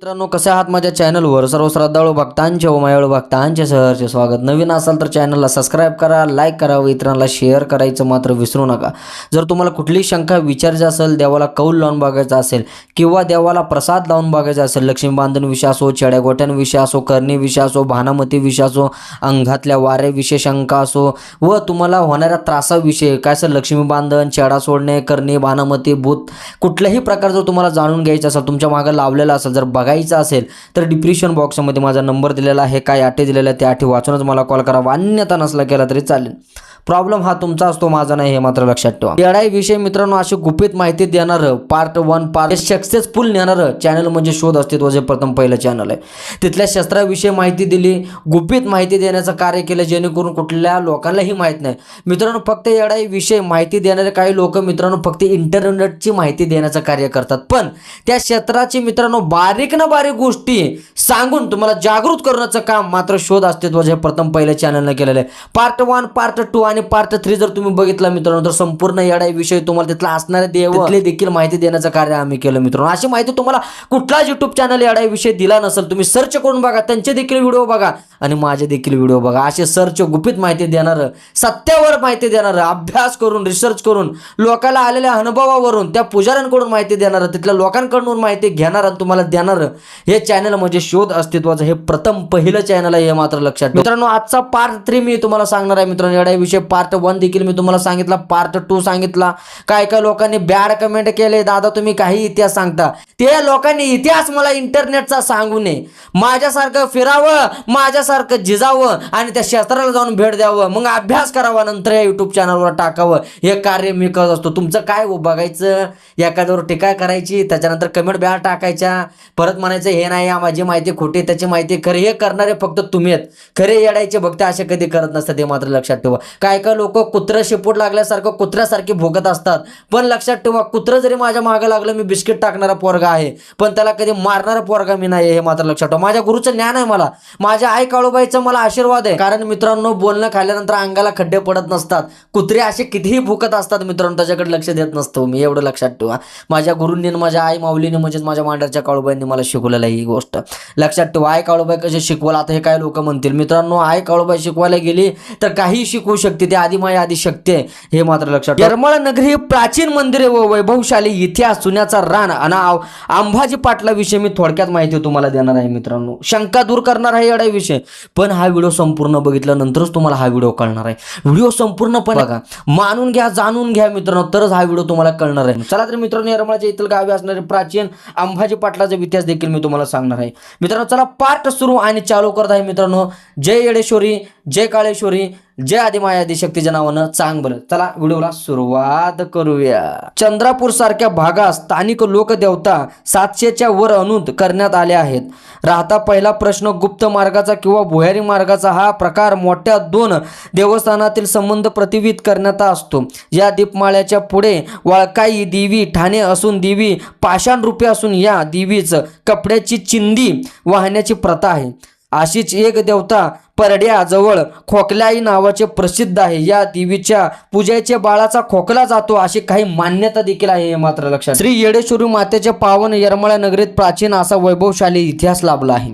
मित्रांनो कसे आहात माझ्या चॅनलवर सर्व श्रद्धाळू भक्तांचे व मायाळू भक्तांचे सहर्ष स्वागत. नवीन असाल तर चॅनलला सबस्क्राईब करा लाईक करा व इतरांना शेअर करायचं मात्र विसरू नका. जर तुम्हाला कुठली शंका विचारायची असेल देवाला कौल लावून बघायचा असेल किंवा देवाला प्रसाद लावून बघायचा असेल लक्ष्मी बांधन विषय असो चेड्यागोट्यांविषयी असो करणी विषय असो भानामतीविषय असो अंगातल्या वाऱ्याविषयी शंका असो व तुम्हाला होणाऱ्या त्रासाविषयी काय असेल लक्ष्मी बांधन चेडा सोडणे करणी भानामती भूत कुठल्याही प्रकार जर तुम्हाला जाणून घ्यायचं असेल तुमच्या मागं लावलेला असेल जर बघायचं असेल तर डिप्रिशन बॉक्समध्ये माझा नंबर दिलेला आहे. काय अटी दिलेला आहे त्या आठे वाचूनच मला कॉल करा. अन्यथा नसला केला तरी चालेल. प्रॉब्लेम हा तुमचा असतो माझा नाही हे मात्र लक्षात ठेवा. येडाई विषय मित्रांनो अशी गुपित माहिती देणारं पार्ट वन पार्ट सक्सेसफुल नेणारं चॅनल म्हणजे शोध अस्तित्व जे प्रथम पहिलं चॅनल आहे. तिथल्या शस्त्राविषयी माहिती दिली गुपित माहिती देण्याचं कार्य केलं जेणेकरून कुठल्या लोकांनाही माहीत नाही. मित्रांनो फक्त एडाई विषय माहिती देणारे काही लोक मित्रांनो फक्त इंटरनेटची माहिती देण्याचं कार्य करतात. पण त्या क्षेत्राची मित्रांनो बारीक ना बारीक गोष्टी सांगून तुम्हाला जागृत करण्याचं काम मात्र शोध अस्तित्व जे प्रथम पहिल्या चॅनलनं केलेलं आहे. पार्ट वन पार्ट टू आणि पार्ट थ्री जर तुम्ही बघितला मित्रांनो तर संपूर्ण येडाई विषय तुम्हाला तिथला असणारे देव देखील माहिती देण्याचं कार्य आम्ही केलं मित्रांनो. अशी माहिती तुम्हाला कुठलाच युट्यूब चॅनल येडाई विषय दिला नसेल तुम्ही सर्च करून बघा त्यांचे देखील व्हिडिओ बघा आणि माझे देखील व्हिडिओ बघा. असे सर्च गुपित माहिती देणारं सत्यावर माहिती देणारं अभ्यास करून रिसर्च करून लोकांना आलेल्या अनुभवावरून त्या पुजाऱ्यांकडून माहिती देणारं तिथल्या लोकांकडून माहिती घेणारं तुम्हाला देणारं हे चॅनल म्हणजे शोध अस्तित्वाचं हे प्रथम पहिलं चॅनल आहे हे मात्र लक्षात मित्रांनो आजचा पार्ट थ्री मी तुम्हाला सांगणार आहे मित्रांनो येडा विषय पार्ट वन देखील मी तुम्हाला सांगितला पार्ट टू सांगितला. काय काय लोकांनी बॅड कमेंट केले दादा तुम्ही काही इतिहास सांगता? ते लोकांनी इतिहास मला इंटरनेटचा सांगू नये. माझ्यासारखं फिरावं माझ्यासारखं झिजावं आणि त्या क्षेत्राला जाऊन भेट द्यावं. मग अभ्यास करावा नंतर या युट्यूब चॅनलवर टाकावं. हे कार्य मी करत असतो. तुमचं काय हो बघायचं? एखाद्यावर टीका करायची त्याच्यानंतर कमेंट बॅड टाकायच्या. परत म्हणायचं हे नाही माझी माहिती खोटी त्याची माहिती खरे हे करणारे फक्त तुम्ही आहेत. खरे येडायचे भक्त असे कधी करत नसतात हे मात्र लक्षात ठेवा. काय काय काय लोक कुत्रं शिपूट लागल्यासारखं कुत्र्यासारखे भोगत असतात. पण लक्षात ठेवा कुत्रं जरी माझ्या मागं लागलं मी बिस्किट टाकणारा पोरगा आहे. पण त्याला कधी मारणारा पोरगा मी नाही हे मात्र लक्षात ठेवा. माझ्या गुरुचं ज्ञान आहे मला. माझ्या आई काळूबाईचा मला आशीर्वाद आहे. कारण मित्रांनो बोलणं खाल्ल्यानंतर अंगाला खड्डे पडत नसतात. कुत्रे असे कितीही भुकत असतात मित्रांनो त्याच्याकडे लक्ष देत नसतो मी. एवढं लक्षात ठेवा. माझ्या गुरूंनी माझ्या आई माऊलीने म्हणजेच माझ्या मांडरच्या काळूबाईंनी मला शिकवलेलं आहे ही गोष्ट. लक्षात ठेवा आई काळूबाई कसे शिकवलं? आता हे काय लोक म्हणतील? मित्रांनो आई काळूबाई शिकवायला गेली तर काही शिकवू शकते ते आधी माय आधी शक्ती आहे हे मात्र लक्षात. यरमाळा नगरी ही प्राचीन मंदिरे व वैभवशाली इतिहास सुन्याचा रान आणि अंबाजी पाटला विषयी मी थोडक्यात माहिती तुम्हाला देणार आहे मित्रांनो. शंका दूर करणार आहे एवढा विषय. पण हा व्हिडिओ संपूर्ण बघितल्यानंतरच तुम्हाला हा व्हिडिओ कळणार आहे. व्हिडिओ संपूर्णपणे बघा. मानून घ्या जाणून घ्या मित्रांनो तरच हा व्हिडिओ तुम्हाला कळणार आहे. चला तर मित्रांनो येरमाळ्याच्या इथलं गावी असणारे प्राचीन अंबाजी पाटलाचा इतिहास देखील मी तुम्हाला सांगणार आहे. मित्रांनो चला पाठ सुरू आणि चालू करत आहे मित्रांनो. जय येडेश्वरी जय काळेश्वरी जय आदिमाया आदिशक्तीच्या नावानं चांग बरं. चला व्हिडिओला सुरुवात करूया. चंद्रापूर सारख्या भागात स्थानिक लोकदेवता सातशेच्या वर अनुद करण्यात आल्या आहेत. राहता पहिला प्रश्न गुप्त मार्गाचा किंवा भुयारी मार्गाचा हा प्रकार मोठ्या दोन देवस्थानातील संबंध प्रतिवित करण्यात असतो. या दीपमाळ्याच्या पुढे वाळकाई देवी ठाणे असून देवी पाषाण रूपी असून या देवीच कपड्याची चिंदी वाहण्याची प्रथा आहे. अशीच एक देवता परड्याजवळ खोकलाई नावाचे प्रसिद्ध आहे. या देवीच्या पूजेचे बाळाचा खोकला जातो अशी काही मान्यता देखील आहे हे मात्र लक्षात श्री येडेश्वरी मातेचे पावन येरमाळा नगरीत प्राचीन असा वैभवशाली इतिहास लाभला आहे.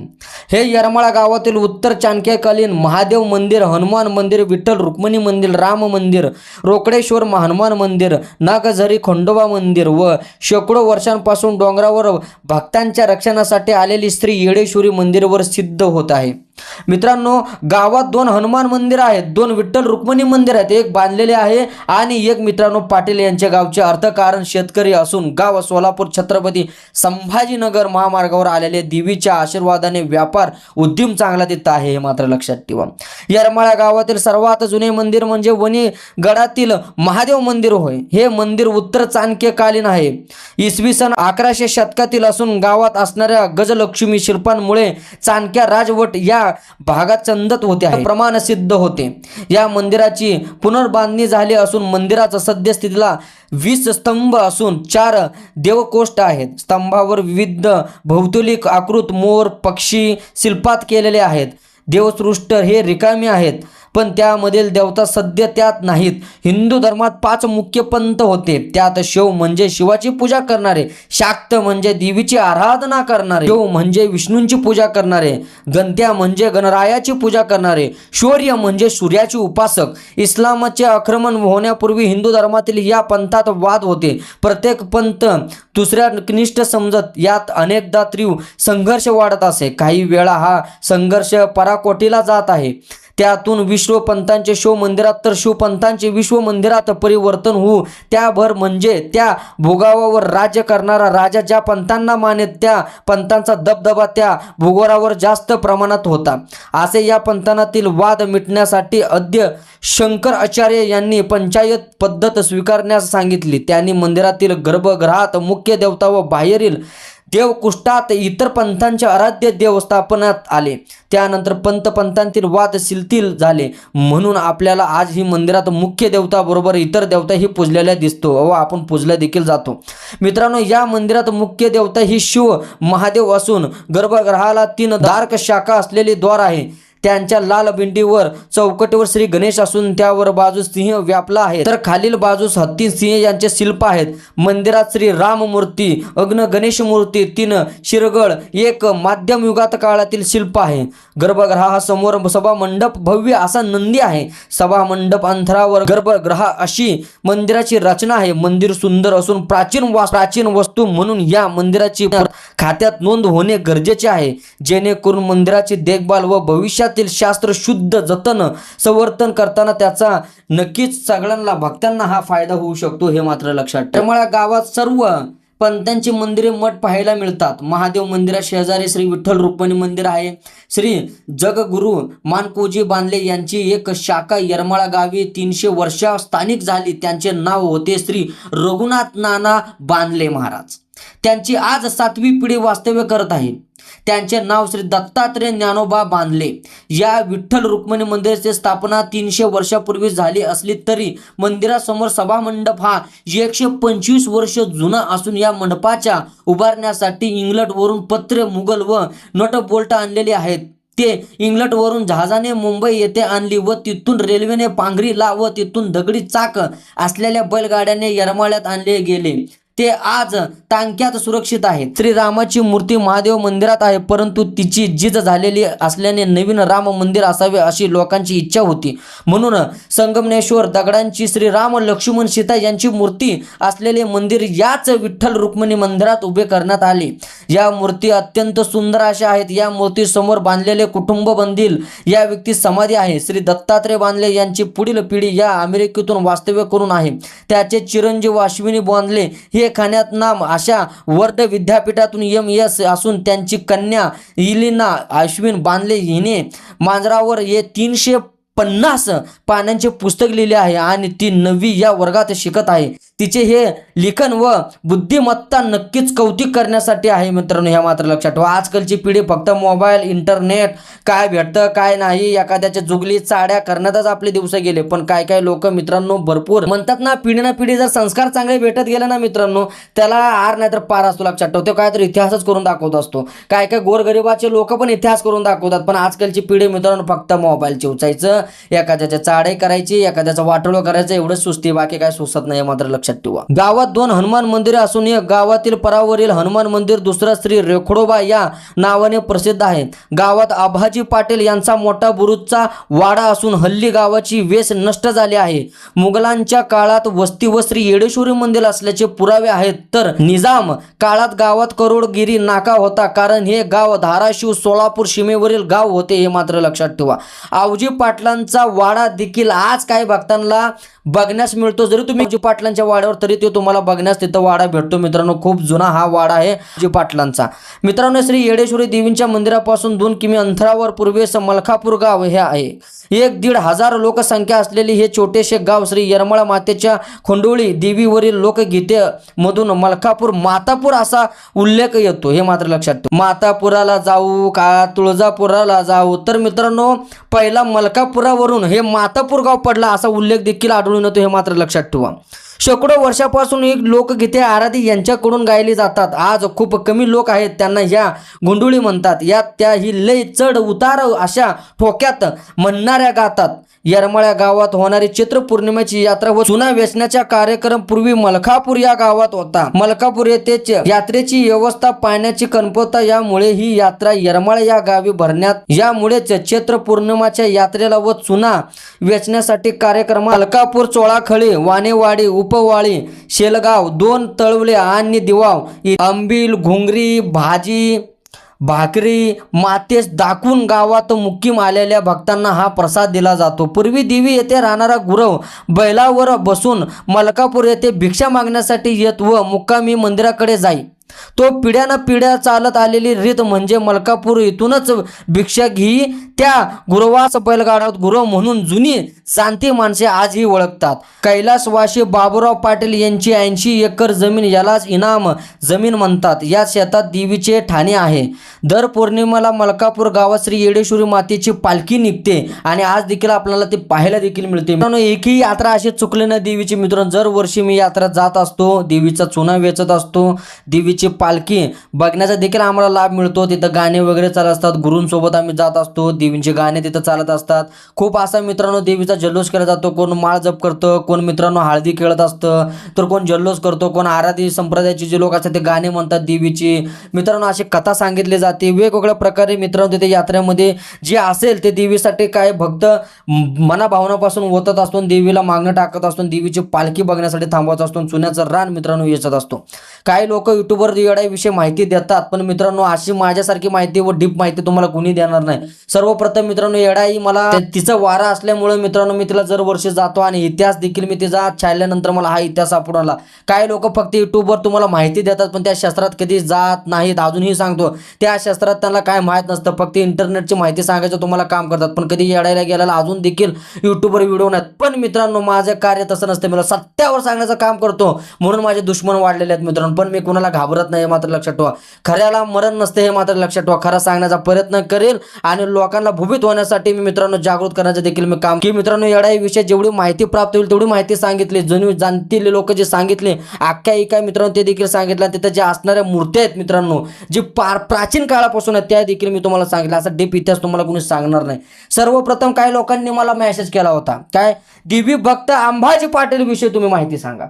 हे येरमाळा गावातील उत्तर चाणक्यकालीन महादेव मंदिर हनुमान मंदिर विठ्ठल रुक्मिणी मंदिर राम मंदिर रोकडेश्वर हनुमान मंदिर नागझरी खंडोबा मंदिर व शेकडो वर्षांपासून डोंगरावर भक्तांच्या रक्षणासाठी आलेली श्री येडेश्वरी मंदिरवर सिद्ध होत आहे. मित्रांनो गावात दोन हनुमान मंदिर आहेत दोन विठ्ठल रुक्मिणी मंदिर आहेत एक बांधलेले आहे आणि एक मित्रांनो पाटील यांच्या गावचे अर्थकारण शेतकरी असून गाव सोलापूर छत्रपती संभाजीनगर महामार्गावर आलेले देवीच्या आशीर्वादाने व्यापार उद्यम चांगला देत आहे हे मात्र लक्षात ठेवा. येरमाळा गावातील सर्वात जुने मंदिर म्हणजे वणी गडातील महादेव मंदिर होय. हे मंदिर उत्तर चाणक्यकालीन आहे. इसवी सन अकराशे शतकातील असून गावात असणाऱ्या गजलक्ष्मी शिल्पांमुळे चाणक्या राजवट या भागात चंदत होते आहे. प्रमाण सिद्ध होते. या मंदिराची पुनर्बांधणी झाली असून मंदिराचा सद्यस्थितीला वीस स्तंभ असून चार देवकोष्ठ आहेत. स्तंभावर विविध भौगोलिक आकृत मोर पक्षी शिल्पात केलेले आहेत. देवसृष्ट हे रिकामी आहेत. पण त्यामधील देवता सध्या त्यात नाहीत. हिंदू धर्मात पाच मुख्य पंथ होते. त्यात शिव म्हणजे शिवाची पूजा करणारे शाक्त म्हणजे देवीची आराधना करणारे शिव म्हणजे विष्णूंची पूजा करणारे गंत्या म्हणजे गणरायाची पूजा करणारे शौर्य म्हणजे सूर्याचे उपासक. इस्लामाचे आक्रमण होण्यापूर्वी हिंदू धर्मातील या पंथात वाद होते. प्रत्येक पंथ दुसऱ्या कनिष्ठ समजत यात अनेकदा तीव्र संघर्ष वाढत असे. काही वेळा हा संघर्ष पराकोटीला जात आहे. त्यातून विश्व पंथांचे मंदिरात तर शिवपंथांचे विश्व मंदिरात परिवर्तन होऊ. त्याभर म्हणजे त्या भूगावावर राज्य करणारा राजा ज्या पंथांना माने त्या पंतांचा दबदबा त्या भूगोरावर जास्त प्रमाणात होता. असे या पंथानातील वाद मिटण्यासाठी अद्य शंकर आचार्य यांनी पंचायत पद्धत स्वीकारण्यास सांगितली. त्यांनी मंदिरातील गर्भगृहात मुख्य देवता व बाहेरील देवकुष्टात इतर पंथांच्या आराध्य देवस्थापनात आले. त्यानंतर पंतपंथांतील वाद शिलतील झाले. म्हणून आपल्याला आज ही मंदिरात मुख्य देवता बरोबर इतर देवता ही पूजलेल्या दिसतो. व आपण पूजल्या देखील जातो. मित्रांनो या मंदिरात मुख्य देवता ही शिव महादेव असून गर्भगृहाला तीन दार्क शाखा असलेले द्वार आहे. त्यांच्या लाल भिंडीवर चौकटीवर श्री गणेश असून त्यावर बाजूस सिंह व्यापला आहे. तर खालील बाजूस हत्ती सिंह यांचे शिल्प आहेत. मंदिरात श्री राम मूर्ती अग्न गणेश मूर्ती तीन शिरगळ एक माध्यम युगात काळातील शिल्प आहे. गर्भगृहासमोर सभा मंडप भव्य असा नंदी आहे. सभा मंडप अंतरावर गर्भगृहा अशी मंदिराची रचना आहे. मंदिर सुंदर असून प्राचीन वा प्राचीन वस्तू म्हणून या मंदिराची खात्यात नोंद होणे गरजेचे आहे. जेणेकरून मंदिराची देखभाल व भविष्यात शास्त्रातील शास्त्र शुद्ध जतन संवर्धन करताना त्याचा नक्कीच सगळ्यांना भक्तांना हा फायदा होऊ शकतो हे मात्र लक्षात त्यामुळे गावात सर्व पंतांची मंदिरे मठ पाहायला मिळतात. महादेव मंदिरा शेजारी श्री विठ्ठल रुक्मिणी मंदिर आहे. श्री जगगुरु मानकोजी बांधले यांची एक शाखा येरमाळा गावी तीनशे वर्षा स्थानिक झाली. त्यांचे नाव होते श्री रघुनाथ नाना बांधले महाराज. त्यांची आज सातवी पिढी वास्तव्य करत आहे. त्यांचे नाव श्री दत्तात्रय ज्ञानोबा बांधले. या विठ्ठल रुक्मिणी मंदिराची स्थापना तीनशे वर्षापूर्वी झाली असली तरी मंदिरासमोर सभा मंडप हा एकशे पंचवीस वर्ष जुना असून या मंडपाच्या उभारण्यासाठी इंग्लंडवरून पत्रे मुघल व नट बोल्ट आणलेले आहेत. ते इंग्लंडवरून जहाजाने मुंबई येथे आणली व तिथून रेल्वेने पांघरीला व तिथून दगडी चाक असलेल्या बैलगाड्याने येरमाळ्यात आणले गेले. ते आज तांक्यात सुरक्षित आहेत. श्रीरामाची मूर्ती महादेव मंदिरात आहे परंतु तिची जिज झालेली असल्याने नवीन राम मंदिर असावे अशी लोकांची इच्छा होती. म्हणून संगमनेश्वर दगडांची श्रीराम लक्ष्मण सीता यांची मूर्ती असलेले मंदिर याच विठ्ठल रुक्मिणी मंदिरात उभे करण्यात आले. या मूर्ती अत्यंत सुंदर अशा आहेत. या मूर्ती समोर बांधलेले कुटुंब बंधील या व्यक्ती समाधी आहे. श्री दत्तात्रय बांधले यांची पुढील पिढी या अमेरिकेतून वास्तव्य करून आहे. त्याचे चिरंजीव अश्विनी बांधले हे खाण्यात नाम. अशा वर्ध विद्यापीठातून एम एस असून त्यांची कन्या इलिना अश्विन बांधले. हिने मांजरावर हे तीनशे पन्नास पानांचे पुस्तक लिहिले आहे आणि ती नववी या वर्गात शिकत आहे. तिचे हे लिखन व बुद्धिमत्ता नक्कीच कौतिक करण्यासाठी आहे मित्रांनो ह्या मात्र लक्षात ठेवा. आजकालची पिढी फक्त मोबाईल इंटरनेट काय भेटतं काय नाही एखाद्याच्या जुगली चाड्या करण्यातच आपले दिवस गेले. पण काय काय लोक मित्रांनो भरपूर म्हणतात ना पिढी ना पिढी जर संस्कार चांगले भेटत गेले ना मित्रांनो त्याला आर नाही तर पार असतो लक्षात ठेवतो काय तर इतिहासच करून दाखवत असतो. काय काय गोरगरिबाचे लोक पण इतिहास करून दाखवतात. पण आजकालची पिढी मित्रांनो फक्त मोबाईलची उचायचं एखाद्याच्या चाडे करायची एखाद्याचं वाटोळं करायचं एवढंच सुस्ती बाकी काय सुचत नाही मात्र लक्ष लक्षात ठेवा गावात दोन हनुमान मंदिरे असून एक गावातील परावरील हनुमान मंदिर दुसरं श्री रेखडोबा या नावाने प्रसिद्ध आहे. गावात आभाजी पाटील यांचा मोठा बुरुजचा वाडा असून हल्ली गावाची वेस नष्ट झाली आहे. मुघलांच्या काळात वस्ती व श्री येडेश्वरी मंदिर असल्याचे पुरावे आहेत तर निजाम काळात गावात करोडगिरी नाका होता कारण हे गाव धाराशिव सोलापूर सीमेवरील गाव होते हे मात्र लक्षात ठेवा. आवजी पाटलांचा वाडा देखील आज काही भक्तांना बघण्यास मिळतो. जरी तुम्ही पाटलांच्या वाड्यावर तरी तो तुम्हाला बघण्यास तिथं वाडा भेटतो. मित्रांनो खूप जुना हा वाडा आहे जी पाटलांचा. मित्रांनो श्री येडेश्वरी देवींच्या मंदिरापासून दोन किमी अंतरावर पूर्वेस मलकापूर गाव हे आहे. एक दीड हजार लोकसंख्या असलेले हे छोटेसे गाव श्री येरमाळा मातेच्या खोंडोळी देवीवरील लोकगीते मधून मलकापूर मातापूर असा उल्लेख येतो. हे मात्र लक्षात ठेव. मातापुराला जाऊ का? तुळजापुराला जाऊ? तर मित्रांनो पहिला मलकापुरावरून हे मातापूर गाव पडला असा उल्लेख देखील आढळून येतो. हे मात्र लक्षात ठेवा. शेकडो वर्षापासून ही लोकगीते आराधी यांच्याकडून गायली जातात. आज खूप कमी लोक आहेत त्यांना या गुंडुळी म्हणतात. यात त्या ही लय चढ उतार अशा ठोक्यात म्हणणाऱ्या गातात. येरमाळ्या गावात होणारी चैत्र पौर्णिमेची यात्रा व चुना वेचण्याचा कार्यक्रम पूर्वी मलकापूर या गावात होता. मलकापूर येथे यात्रेची व्यवस्था पाण्याची कमतरता यामुळे ही यात्रा येरमाळ या गावी भरण्यात. यामुळेच चैत्र पौर्णिमाच्या यात्रेला व चुना वेचण्यासाठी कार्यक्रम मलकापूर चोळाखळी वानेवाडी उपवाळी शेलगाव दोन तळवले आणि दिवाव आंबील घुंगरी भाजी भाकरी मातेस दाखवून गावात मुक्कीम आलेल्या भक्तांना हा प्रसाद दिला जातो. पूर्वी देवी येथे राहणारा गुरव बैलावर बसून मलकापूर येथे भिक्षा मागण्यासाठी येत व मुक्कामी मंदिराकडे जाई. तो पिढ्यानं पिढ्या चालत आलेली रीत म्हणजे मलकापूर इथूनच भिक्षा ही त्या गुरुवास बैलगाडात गुरु म्हणून जुनी जाणती माणसे आजही ओळखतात. कैलासवासी बाबूराव पाटील यांची ऐंशी एकर जमीन यालाच इनाम जमीन म्हणतात. या शेतात देवीचे ठाणे आहे. दर पौर्णिमेला मलकापूर गावात श्री येडेश्वरी मातेची पालखी निघते आणि आज देखील आपल्याला ते पाहायला देखील मिळते. मित्रांनो एकही यात्रा अशी चुकली ना देवीची. मित्रांनो दरवर्षी मी यात्रा जात असतो. देवीचा चुना वेचत असतो. देवीचे पालखी. बघण्याचा देखील आम्हाला लाभ मिळतो. तिथं गाणे वगैरे चालत असतात. गुरूंसोबत आम्ही जात असतो. देवींचे गाणे तिथं चालत असतात. खूप असा मित्रांनो देवीचा जल्लोष केला जातो. कोण माळ जप करतं कोण मित्रांनो हळदी खेळत असतं तर कोण जल्लोष करतो कोण आराधी संप्रदायाचे जे लोक असतात ते गाणे म्हणतात देवीची. मित्रांनो अशी कथा सांगितली जाते. वेगवेगळ्या प्रकारे मित्रांनो तिथे यात्रेमध्ये जे असेल ते देवीसाठी काय भक्त मनाभावनापासून ओतत असतो देवीला मागणं टाकत असतो देवीची पालखी बघण्यासाठी थांबवत असतो चुन्याचं रान मित्रांनो येचत असतो. काही लोक युट्यूबवर येड्याविषयी माहिती देतात पण मित्रांनो अशी माझ्यासारखी माहिती व डीप माहिती तुम्हाला कुणी देणार नाही. सर्वप्रथम मित्रांनो येडा ही मला तिचा तिचं वारा असल्यामुळे मित्रांनो मी तिला जर वर्ष जातो आणि इतिहास देखील मी तिचा छायल्यानंतर मला हा इतिहास सापडून आला. काही लोक फक्त युट्यूबवर तुम्हाला माहिती देतात पण त्या शास्त्रात कधी जात नाहीत. अजूनही सांगतो त्या शास्त्रात त्यांना काय माहीत नसतं. फक्त इंटरनेटची माहिती सांगायचं तुम्हाला काम करतात पण कधी येडायला गेल्याला अजून देखील युट्यूबवर व्हिडिओ नाहीत. पण मित्रांनो माझं कार्य तसं नसतं. मला सत्यावर सांगण्याचं काम करतो म्हणून माझे दुश्मन वाढलेले आहेत मित्रांनो. पण मी कुणाला घाबरत नाही हे मात्र लक्षात ठेवा. खऱ्याला मरण नसते हे मात्र लक्षात ठेवा. खरं सांगण्याचा प्रयत्न करेल आणि लोकांना भूमित होण्यासाठी मी मित्रांनो जागृत करण्याचं देखील मी काम की मित्रांनो एडाई विषय जेवढी माहिती प्राप्त होईल तेवढी माहिती सांगितली. जुनी जाणतील लोक जे सांगितले आख्यायिका मित्रांनो ते देखील सांगितलं तिथं जे असणाऱ्या मूर्त्या आहेत मित्रांनो जी पार प्राचीन काळापासून आहेत त्या देखील मी तुम्हाला सांगितलं असा डीप इतिहास तुम्हाला कोणी सांगणार नाही. सर्वप्रथम काही लोकांनी मला मेसेज केला होता? काय? दिवी भक्त अंबाजी पाटील विषयी तुम्ही माहिती सांगा.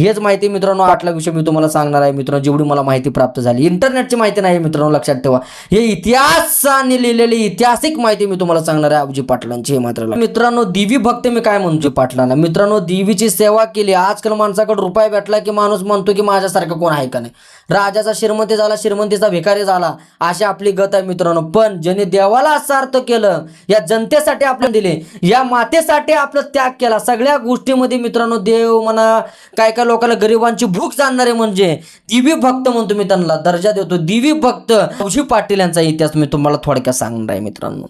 हेच माहिती मित्रांनो आठला विषय मी तुम्हाला सांगणार आहे. मित्रांनो जेवढी मला माहिती प्राप्त झाली. इंटरनेटची माहिती नाही मित्रांनो लक्षात ठेवा. हे इतिहासाने लिहिलेली ऐतिहासिक माहिती मी तुम्हाला सांगणार आहे अबजी पाटलांची हे मात्र मित्रांनो देवी भक्त मी काय म्हणतो पाटलांना? मित्रांनो देवीची सेवा केली. आजकाल माणसाकडे रुपये भेटला की माणूस म्हणतो की माझ्यासारखं कोण आहे का नाही? राजाचा श्रीमंती झाला श्रीमंतीचा भिकारी झाला. अशी आपली गत आहे मित्रांनो. पण ज्याने देवाला सार्थ केलं या जनतेसाठी आपण दिले या मातेसाठी आपलं त्याग केला. सगळ्या गोष्टीमध्ये मित्रांनो देव म्हणा काय काय लोकांना गरिबांची भूक जाणणारे म्हणजे दिवी भक्त म्हणतो मी त्यांना दर्जा देतो. दिवी भक्त औशी पाटील यांचा इतिहास मी तुम्हाला थोडक्यात सांगणार आहे मित्रांनो.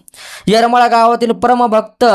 येरमाळा गावातील परमभक्त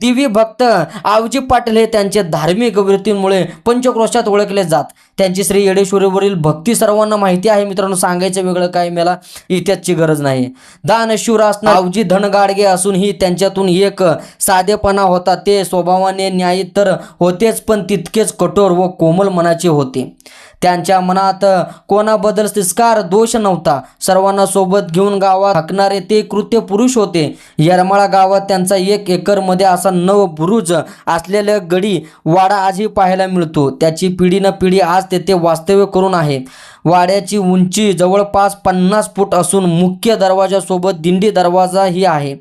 दिवी भक्त आवजी पाटील हे त्यांचे धार्मिक वृत्तींमुळे पंचक्रोशात ओळखले जात. त्यांची श्री येडेश्वरीवरील भक्ती सर्वांना माहिती आहे मित्रांनो. सांगायचं वेगळं काय मला इतिहासची गरज नाही. दानशूर असणार आवजी धनगाडगे असूनही त्यांच्यातून एक साधेपणा होता. ते स्वभावाने न्यायी तर होतेच पण तितकेच कठोर व कोमल मनाचे होते. त्यांच्या मनात कोणाबद्दल तिस्कार दोष नव्हता. सर्वांना सोबत घेऊन गावात हाकणारे ते कृत्य पुरुष होते. येरमाळा गावात त्यांचा एक एकरमध्ये असा नव बुरुज असलेल्या गडी वाडा आजही पाहायला मिळतो. त्याची पिढी न पिढी आज तेथे वास्तव्य करून आहे. वाड्याची उंची जवळपास पन्नास फूट असून मुख्य दरवाजासोबत दिंडी दरवाजाही आहे.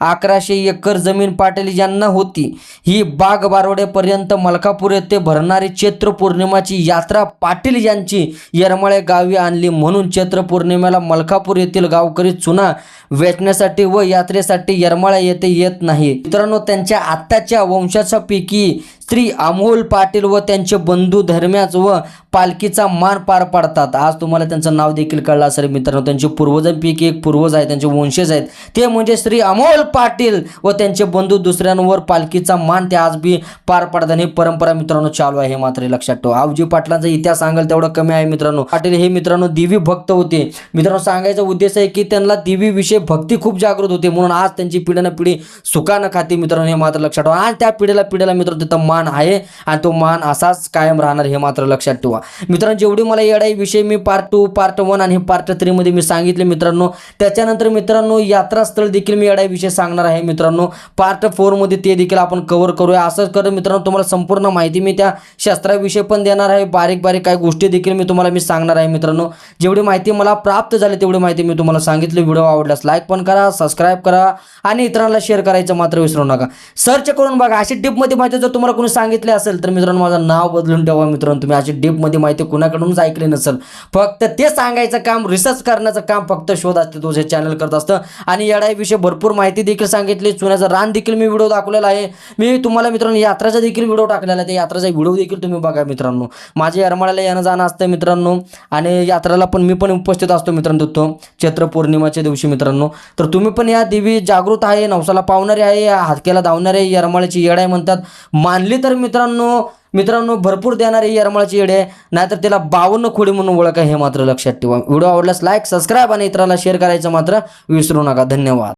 अकराशे एकर जमीन पाटील यांना होती. ही बाग बारोड्यापर्यंत मलकापूर येथे भरणारी चैत्र पौर्णिमाची यात्रा पाटील यांची येरमाळे गावी आणली. म्हणून चैत्र पौर्णिमेला मलकापूर येथील गावकरी चुना वेचण्यासाठी व यात्रेसाठी येरमाळा येथे येत नाही. मित्रांनो त्यांच्या आत्ताच्या वंशाच्या स्त्री अमोल पाटील व त्यांचे बंधू धर्म्याच व पालखीचा मान पार पाडतात. आज तुम्हाला त्यांचं नाव देखील कळलं असेल मित्रांनो. त्यांचे पूर्वजांपैकी एक पूर्वज आहे त्यांचे वंशज आहेत. ते म्हणजे श्री अमोल पाटील व त्यांचे बंधू दुसऱ्यांवर पालखीचा मान ते आज बी पार पाडतात. ही परंपरा मित्रांनो चालू आहे हे मात्र लक्षात ठेवा. आवजी पाटलांचा इतिहास सांगाल तेवढं कमी आहे मित्रांनो. पाटील हे मित्रांनो दिवी भक्त होते. मित्रांनो सांगायचा उद्देश आहे की त्यांना देवीविषयी भक्ती खूप जागृत होते. म्हणून आज त्यांची पिढ्यानं पिढी सुखानं खाते मित्रांनो हे मात्र लक्षात ठेवा. आज त्या पिढीला पिढीला मित्रांनो तिथं मान मान आहे आणि तो मान असाच कायम राहणार हे मात्र लक्षात ठेवा. मित्रांनो जेवढी मला येडाई विषय मी पार्ट टू पार्ट वन आणि पार्ट थ्रीमध्ये मी सांगितले मित्रांनो त्याच्यानंतर मित्रांनो यात्रास्थळ देखील मी येडाई विषय सांगणार आहे मित्रांनो. पार्ट फोरमध्ये ते देखील आपण कव्हर करूया. असंच करत मित्रांनो तुम्हाला संपूर्ण माहिती मी त्या शास्त्राविषयी पण देणार आहे. बारीक बारीक काही गोष्टी देखील मी तुम्हाला मी सांगणार आहे मित्रांनो. जेवढी माहिती मला प्राप्त झाली तेवढी माहिती मी तुम्हाला सांगितली. व्हिडिओ आवडल्यास लाईक पण करा सबस्क्राईब करा आणि इतरांना शेअर करायचं मात्र विसरू नका. सर्च करून बघा. अशी डिपमध्ये माहिती जर तुम्हाला कोणी सांगितले असेल तर मित्रांनो माझं नाव बदलून ठेवा मित्रांनो. तुम्ही अशी डीपमध्ये माहिती कुणाकडूनच ऐकली नसेल. फक्त ते सांगायचं काम रिसर्च करण्याचं काम फक्त शोध असते तुझे चॅनल करत असतं. आणि येडाईविषयी भरपूर माहिती देखील सांगितली चुन्याचं रान देखील मी व्हिडिओ दाखवलेला आहे. मी तुम्हाला मित्रांनो यात्राचा देखील व्हिडिओ टाकलेला आहे. त्या यात्राचा व्हिडिओ देखील तुम्ही बघा मित्रांनो. माझे यरमाळ्याला येणं जाणं असतं मित्रांनो. आणि यात्रेला पण मी पण उपस्थित असतो मित्रांनो. तो चैत्र पौर्णिमाच्या दिवशी मित्रांनो. तर तुम्ही पण या देवी जागृत आहे नवसाला पावणारी आहे या हातक्याला धावणारे यरमाळ्याची येड आहे म्हणतात. मानली तर मित्रांनो मित्रांनो भरपूर देणारी येरमाळ्याची येड आहे. नाहीतर तिला बावन्न खोडी म्हणून ओळखा हे मात्र लक्षात ठेवा. व्हिडिओ आवडल्यास लाईक सबस्क्राईब आणि इतरांना शेअर करायचं मात्र विसरू नका. धन्यवाद.